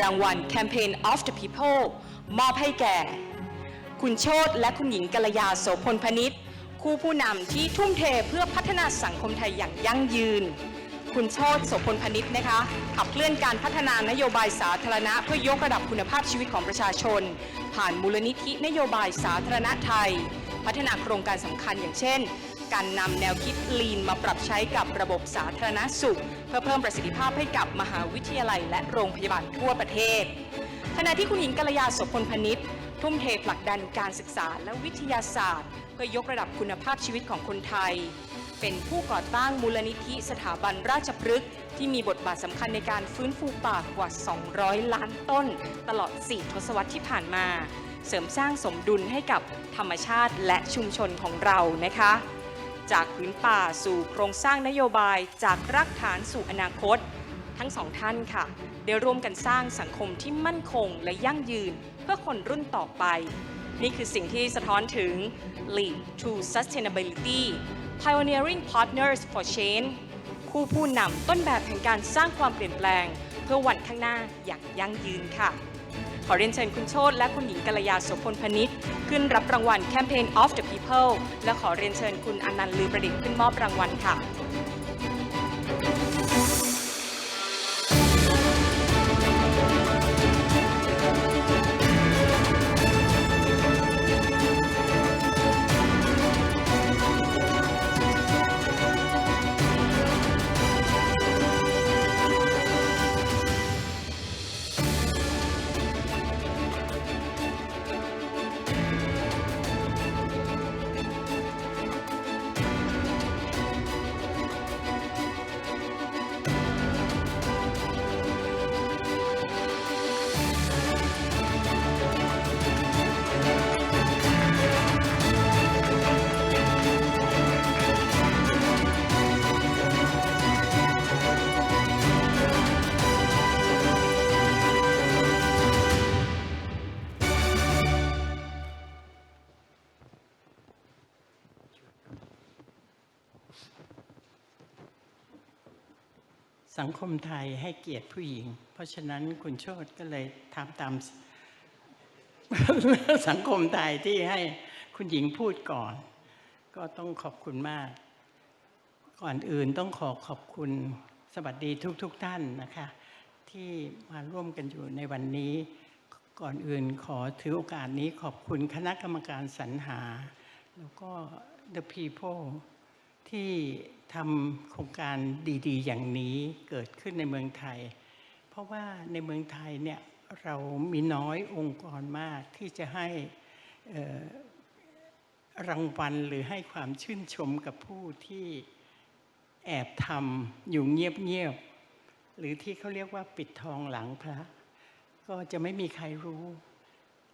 รางวัล Campaign of the People มอบให้แก่ คุณโชตและคุณหญิงกัลยาโสพลพนิษฐ์คู่ผู้นำที่ทุ่มเทเพื่อพัฒนาสังคมไทยอย่างยั่งยืน คุณโชตโสพลพนิษฐ์นะคะขับเคลื่อนการพัฒนานโยบายสาธารณะเพื่อยกระดับคุณภาพชีวิตของประชาชน ผ่านมูลนิธินโยบายสาธารณะไทย พัฒนาโครงการสำคัญอย่างเช่น การนำแนวคิดลีนมาปรับใช้กับระบบสาธารณสุข เพื่อเพิ่มประสิทธิภาพให้กับมหาวิทยาลัย และโรงพยาบาลทั่วประเทศ ขณะที่คุณหญิงกัลยาโสพลพนิษฐ์ทุ่มเทผลักดันการศึกษาและวิทยาศาสตร์ เพื่อยกระดับคุณภาพชีวิตของคนไทย เป็นผู้ก่อตั้งมูลนิธิสถาบันราชพฤกษ์ที่มีบทบาทสำคัญในการฟื้นฟูป่ากว่า 200 ล้านต้น ตลอด 4 ทศวรรษที่ผ่านมา เสริมสร้างสมดุลให้กับธรรมชาติและชุมชนของเรานะคะ จากพื้นป่าสู่โครงสร้างนโยบายจากรากฐานสู่อนาคต ทั้งสองท่านค่ะ ได้ร่วมกันสร้างสังคมที่มั่นคงและยั่งยืนเพื่อคนรุ่นต่อไป นี่คือสิ่งที่สะท้อนถึง Lead to Sustainability Pioneering Partners for Change คู่ผู้นำต้นแบบแห่งการสร้างความเปลี่ยนแปลง เพื่อวันข้างหน้าอย่างยั่งยืนค่ะ ขอเรียนเชิญคุณโชตและคุณหญิงกัลยาโสพลพนิษฐ์ขึ้นรับรางวัล Campaign of the People และขอเรียนเชิญคุณอนันต์ลือประดิษฐ์ขึ้นมอบรางวัลค่ะ สังคมไทยให้เกียรติผู้หญิง เพราะฉะนั้นคุณโชตก็เลยทำตามสังคมไทยที่ให้คุณหญิงพูดก่อน ก็ต้องขอบคุณมาก ก่อนอื่นต้องขอขอบคุณสวัสดีทุกๆทท่านนะคะ ที่มาร่วมกันอยู่ในวันนี้ ก่อนอื่นขอถือโอกาสนี้ขอบคุณคณะกรรมการสรรหา แล้วก็ the people ที่ ทำโครงการดีๆ อย่างนี้เกิดขึ้นในเมืองไทย เพราะว่าในเมืองไทยเนี่ยเรามีน้อยองค์กรมากที่จะให้รางวัลหรือให้ความชื่นชมกับผู้ที่แอบทำอยู่เงียบๆหรือที่เขาเรียกว่าปิดทองหลังพระ ก็จะไม่มีใครรู้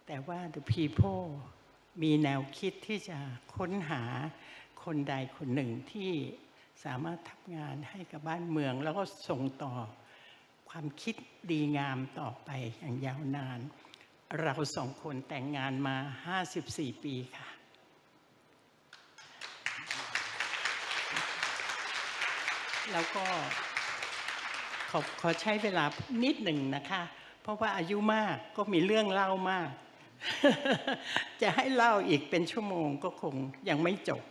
แต่ว่า the people มีแนวคิดที่จะค้นหาคนใดคนหนึ่งที่ สามารถทำงานให้กับบ้านเมือง แล้วก็ส่งต่อความคิดดีงามต่อไปอย่างยาวนาน เราสองคนแต่งงานมา 54 ปีค่ะ แล้วก็ขอขอใช้เวลานิดหนึ่งนะคะ เพราะว่าอายุมากก็มีเรื่องเล่ามาก จะให้เล่าอีกเป็นชั่วโมงก็คงยังไม่จบ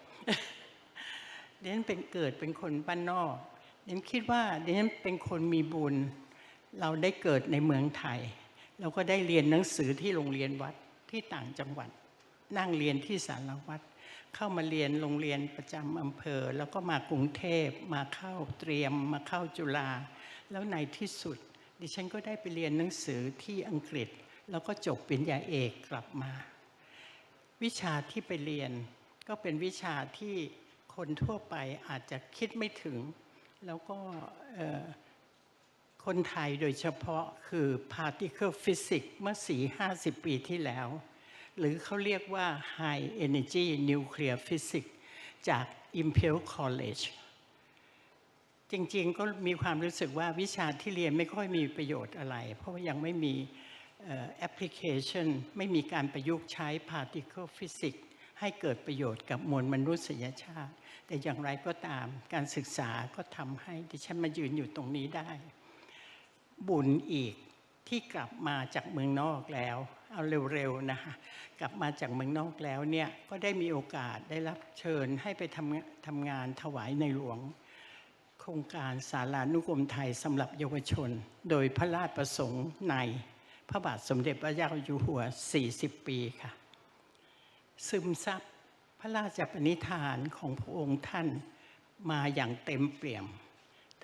เดนเป็นเกิดเป็นคนบ้านนอกเดนคิดว่าเดนเป็นคนมีบุญ เราได้เกิดในเมืองไทย เราก็ได้เรียนหนังสือที่โรงเรียนวัดที่ต่างจังหวัด นั่งเรียนที่สารวัตรเข้ามาเรียนโรงเรียนประจำอำเภอ แล้วก็มากรุงเทพมาเข้าเตรียมมาเข้าจุฬาแล้วในที่สุด ดิฉันก็ได้ไปเรียนหนังสือที่อังกฤษ แล้วก็จบปริญญาเอกกลับมา วิชาที่ไปเรียนก็เป็นวิชาที่ คนทั่วไปอาจจะคิดไม่ถึง แล้วก็คนไทยโดยเฉพาะคือ particle physics เมื่อ4-50 ปีที่แล้ว หรือเขาเรียกว่า high energy nuclear physics จาก Imperial College จริงๆ ก็มีความรู้สึกว่าวิชาที่เรียนไม่ค่อยมีประโยชน์อะไร เพราะว่ายังไม่มีแอปพลิเคชันไม่มีการประยุกต์ใช้ particle physics ให้เกิดประโยชน์กับมวลมนุษยชาติ แต่อย่างไรก็ตามการศึกษาก็ทำให้ดิฉันมายืนอยู่ตรงนี้ได้ บุญอีกที่กลับมาจากเมืองนอกแล้ว เอาเร็วๆนะคะกลับมาจากเมืองนอกแล้วเนี่ยก็ได้มีโอกาสได้รับเชิญให้ไปทำทำงานถวายในหลวง โครงการสารานุกรมไทยสำหรับเยาวชน โดยพระราชประสงค์ในพระบาทสมเด็จพระเจ้าอยู่หัว 40 ปีค่ะ ซึมซับพระราชปณิธานของพระองค์ท่านมาอย่างเต็มเปี่ยม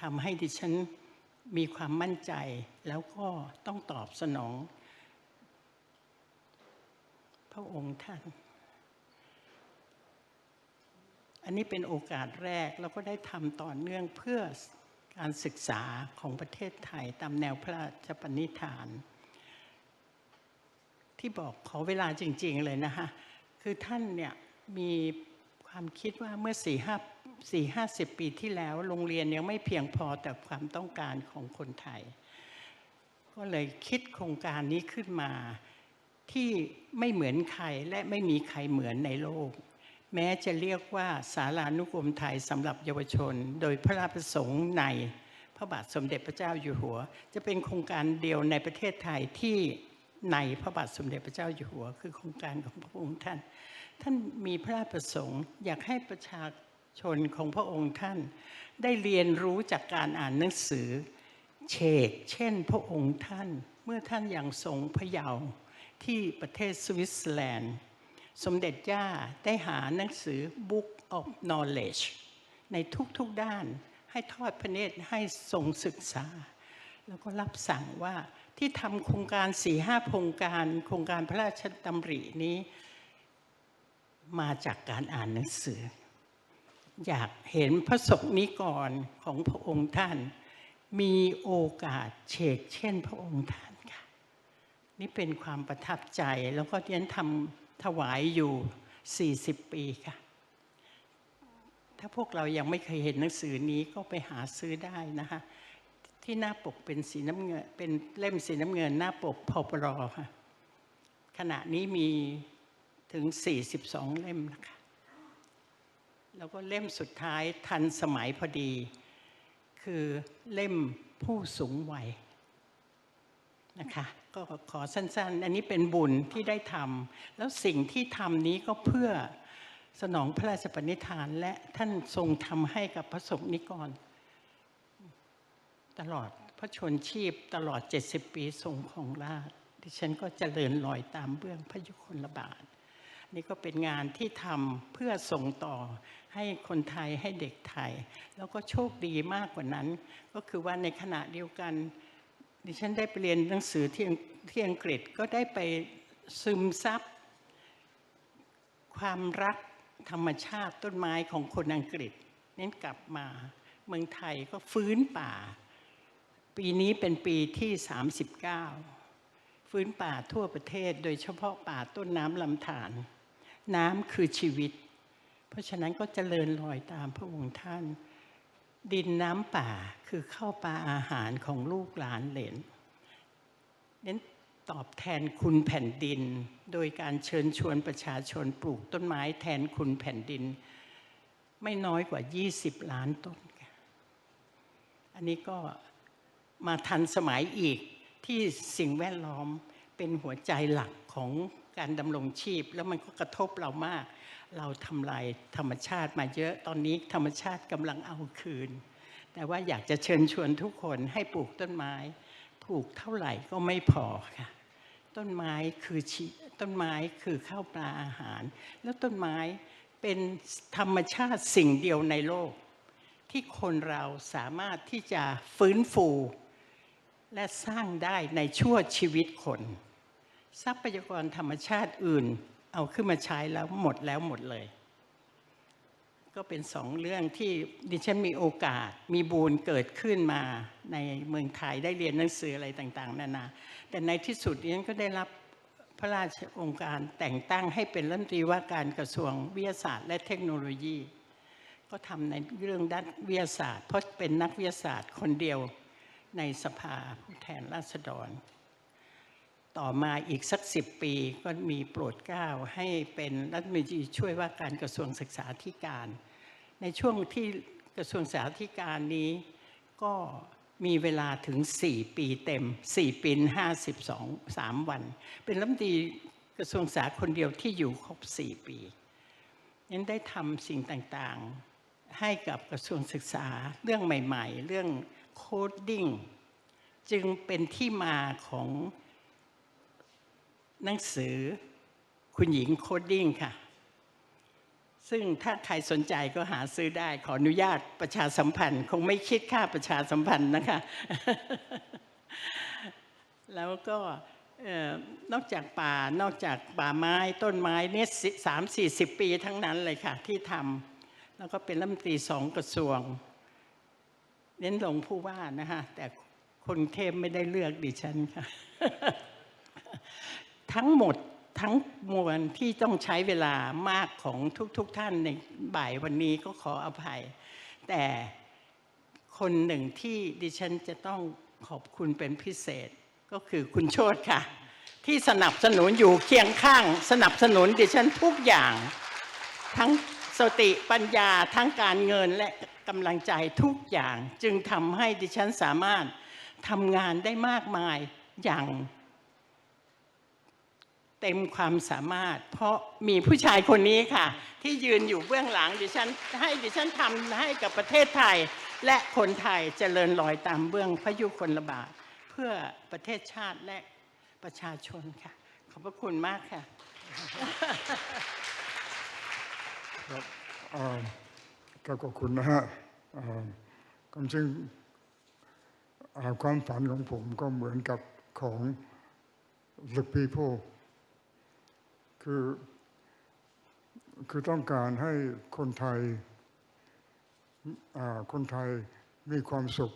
ทำให้ดิฉันมีความมั่นใจแล้วก็ต้องตอบสนอง พระองค์ท่าน อันนี้เป็นโอกาสแรกแล้วก็ได้ทำต่อเนื่องเพื่อการศึกษาของประเทศไทยตามแนวพระราชปณิธาน ที่บอกขอเวลาจริง ๆ เลยนะคะ คือท่านเนี่ยมีความคิดว่าเมื่อสี่ห้าสี่ห้าสิบปีที่แล้วโรงเรียนยังไม่เพียงพอแต่ความต้องการของคนไทย ก็เลยคิดโครงการนี้ขึ้นมาที่ไม่เหมือนใครและไม่มีใครเหมือนในโลก แม้จะเรียกว่าสารานุกรมไทยสำหรับเยาวชน โดยพระราชประสงค์ในพระบาทสมเด็จพระเจ้าอยู่หัว จะเป็นโครงการเดียวในประเทศไทยที่ ในพระบาทสมเด็จพระเจ้าอยู่หัว คือโครงการของพระองค์ท่าน ท่านมีพระราชประสงค์ อยากให้ประชาชนของพระองค์ท่าน ได้เรียนรู้จากการอ่านหนังสือเชกเช่นพระองค์ท่าน เมื่อท่านอยังทรงพระเยาว์ที่ประเทศสวิตเซอร์แลนด์ สมเด็จย่าได้หาหนังสือ Book of Knowledge ในทุกๆด้านให้ทอดพระเนตรให้ทรงศึกษา แล้วก็รับสั่งว่าที่ทำโครงการสี่ห้าโครงการโครงการพระราชดำรินี้มาจากการอ่านหนังสือ อยากเห็นพระสงฆ์นิกรของพระองค์ท่าน มีโอกาสเชกเช่นพระองค์ท่านค่ะ นี่เป็นความประทับใจแล้วก็เรียนทำถวายอยู่ 40 ปีค่ะ ถ้าพวกเรายังไม่เคยเห็นหนังสือนี้ก็ไปหาซื้อได้นะคะ ที่หน้าปกเป็นสีน้ำเงินเป็นเล่มสีน้ำเงินหน้าปกพปรค่ะขณะนี้มีถึง 42 เล่มนะคะแล้วก็เล่มสุดท้ายทันสมัยพอดี คือเล่มผู้สูงวัยนะคะก็ขอสั้นๆ อันนี้เป็นบุญที่ได้ทำแล้วสิ่งที่ทำนี้ก็เพื่อสนองพระราชปณิธานและท่านทรงทำให้กับพระสงฆ์นิกร ตลอดพระชนชีพตลอด 70 ปีทรงของราชดิฉันก็เจริญรอยตามเบื้องพระยุคลบาท นี่ก็เป็นงานที่ทำเพื่อส่งต่อให้คนไทยให้เด็กไทย แล้วก็โชคดีมากกว่านั้น ก็คือว่าในขณะเดียวกัน ดิฉันได้ไปเรียนหนังสือที่ที่อังกฤษก็ได้ไปซึมซับความรักธรรมชาติต้นไม้ของคนอังกฤษ เน้นกลับมาเมืองไทยก็ฟื้นป่า ปีนี้เป็นปีที่ 39 ฟื้นป่าทั่วประเทศ โดยเฉพาะป่าต้นน้ำลำธารน้ำคือชีวิต เพราะฉะนั้นก็เจริญรอยตามพระองค์ท่าน ดินน้ำป่าคือข้าวปลาอาหารของลูกหลานเหลนเน้นตอบแทนคุณแผ่นดิน โดยการเชิญชวนประชาชนปลูกต้นไม้แทนคุณแผ่นดิน ไม่น้อยกว่า 20 ล้านต้น อันนี้ก็ มาทันสมัยอีกที่สิ่งแวดล้อมเป็นหัวใจหลักของการดำรงชีพ แล้วมันก็กระทบเรามาก เราทำลายธรรมชาติมาเยอะตอนนี้ธรรมชาติกำลังเอาคืน แต่ว่าอยากจะเชิญชวนทุกคนให้ปลูกต้นไม้ปลูกเท่าไหร่ก็ไม่พอค่ะ ต้นไม้คือชีต้นไม้คือข้าวปลาอาหาร แล้วต้นไม้เป็นธรรมชาติสิ่งเดียวในโลก ที่คนเราสามารถที่จะฟื้นฟู และสร้างได้ในชั่วชีวิตคน ทรัพยากรธรรมชาติอื่น เอาขึ้นมาใช้แล้วหมดแล้วหมดเลย ก็เป็นสองเรื่องที่ดิฉันมีโอกาสมีบูญเกิดขึ้นมาในเมืองไทยได้เรียนหนังสืออะไรต่าง ๆ นานาแต่ในที่สุดดิฉันก็ได้รับพระราชองค์การแต่งตั้งให้เป็นรัฐมนตรีว่าการกระทรวงวิทยาศาสตร์และเทคโนโลยี ก็ทำในเรื่องด้านวิทยาศาสตร์ เพราะเป็นนักวิทยาศาสตร์คนเดียว ในสภาผู้แทนราษฎร ต่อมาอีกสักสิบปีก็มีโปรดเกล้าให้เป็นรัฐมนตรีช่วยว่าการกระทรวงศึกษาธิการ ในช่วงที่กระทรวงศึกษาธิการนี้ก็มีเวลาถึง 4 ปีเต็ม 4 ปี 52 3 วัน เป็นรัฐมนตรีกระทรวงสาธาคนเดียวที่อยู่ครบ 4 ปีนั้นได้ทำสิ่งต่างๆ ให้กับกระทรวงศึกษาเรื่องใหม่ ๆ เรื่อง โคดดิ้งจึงเป็นที่มาของหนังสือคุณหญิงโคดดิ้งค่ะ ซึ่งถ้าใครสนใจก็หาซื้อได้ ขออนุญาตประชาสัมพันธ์ คงไม่คิดค่าประชาสัมพันธ์นะคะ แล้วก็นอกจากป่านอกจากป่าไม้ต้นไม้เนี่ยสามสี่สิบปีทั้งนั้นเลยค่ะ ที่ทำแล้วก็เป็นรัฐมนตรีสองกระทรวง เน้นลงผู้ว่านะคะแต่คนเทพไม่ได้เลือกดิฉันค่ะ ทั้งหมดทั้งมวลที่ต้องใช้เวลามากของทุกๆทท่านในบ่ายวันนี้ก็ขออภัย แต่คนหนึ่งที่ดิฉันจะต้องขอบคุณเป็นพิเศษก็คือคุณโชตค่ะ ที่สนับสนุนอยู่เคียงข้าง สนับสนุนดิฉันทุกอย่าง ทั้ง สติปัญญาทั้งการเงินและกำลังใจทุกอย่างจึงทำให้ดิฉันสามารถทำงานได้มากมายอย่างเต็มความสามารถ เพราะมีผู้ชายคนนี้ค่ะ ที่ยืนอยู่เบื้องหลังดิฉันให้ดิฉันทำให้กับประเทศไทย และคนไทยเจริญรอยตามเบื้องพระยุคลบาท เพื่อประเทศชาติและประชาชนค่ะ ขอบพระคุณมากค่ะ ครับก็ขอบคุณนะฮะความจริงความฝันของผมก็เหมือนกับของ the people คือ คือต้องการให้คนไทย คนไทยมีความสุข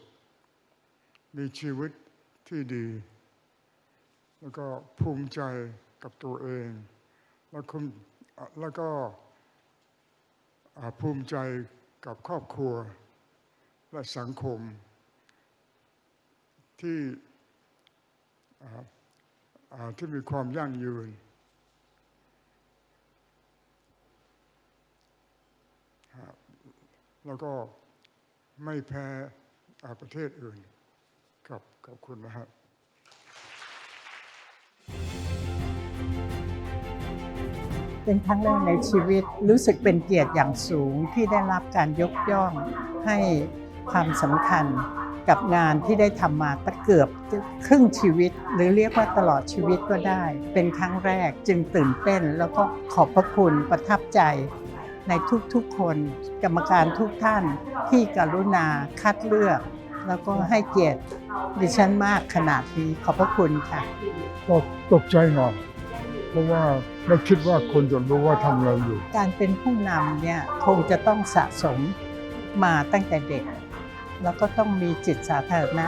มีชีวิตที่ดี แล้วก็ภูมิใจกับตัวเอง แล้วคุณแล้วก็ ภูมิใจกับครอบครัวและสังคม ที่ที่มีความยั่งยืน แล้วก็ไม่แพ้ประเทศอื่นครับขอบคุณนะครับ เป็นครั้งแรกในชีวิตรู้สึกเป็นเกียรติอย่างสูงที่ได้รับการยกย่องให้ความสำคัญกับงานที่ได้ทำมาตั้งเกือบครึ่งชีวิต หรือเรียกว่าตลอดชีวิตก็ได้ เป็นครั้งแรกจึงตื่นเต้น แล้วก็ขอบพระคุณประทับใจในทุกๆคนกรรมการทุกท่านที่กรุณาคัดเลือก แล้วก็ให้เกียรติดิฉันมากขนาดนี้ขอบพระคุณค่ะ ก็ตกใจหน่อยเพราะว่า ไม่คิดว่าคนจะรู้ว่าทำอะไรอยู่ การเป็นผู้นำเนี่ยคงจะต้องสะสมมาตั้งแต่เด็ก แล้วก็ต้องมีจิตสาธารณะ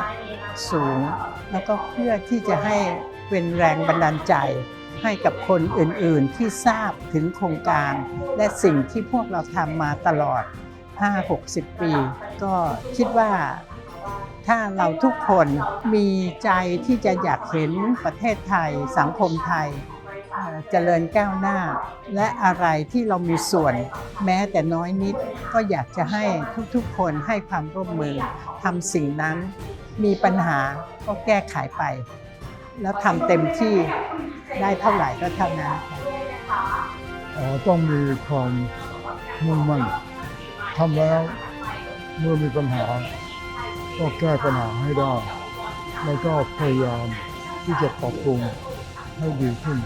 สูง แล้วก็เพื่อที่จะให้เป็นแรงบันดาลใจ ให้กับคนอื่นๆที่ทราบถึงโครงการ และสิ่งที่พวกเราทำมาตลอด 5-60 ปี ก็คิดว่าถ้าเราทุกคนมีใจที่จะอยากเห็นประเทศไทย สังคมไทย เจริญก้าวหน้า และอะไรที่เรามีส่วนแม้แต่น้อยนิด ก็อยากจะให้ทุกๆ คนให้ความร่วมมือทำสิ่งนั้น มีปัญหาก็แก้ไขไป แล้วทำเต็มที่ได้เท่าไหร่ก็เท่านั้นอ๋อต้องมีความมุ่งมั่นทำแล้วเมื่อมีปัญหา ก็แก้ปัญหาให้ได้ แล้วก็พยายามที่จะปรับปรุงให้ดีขึ้น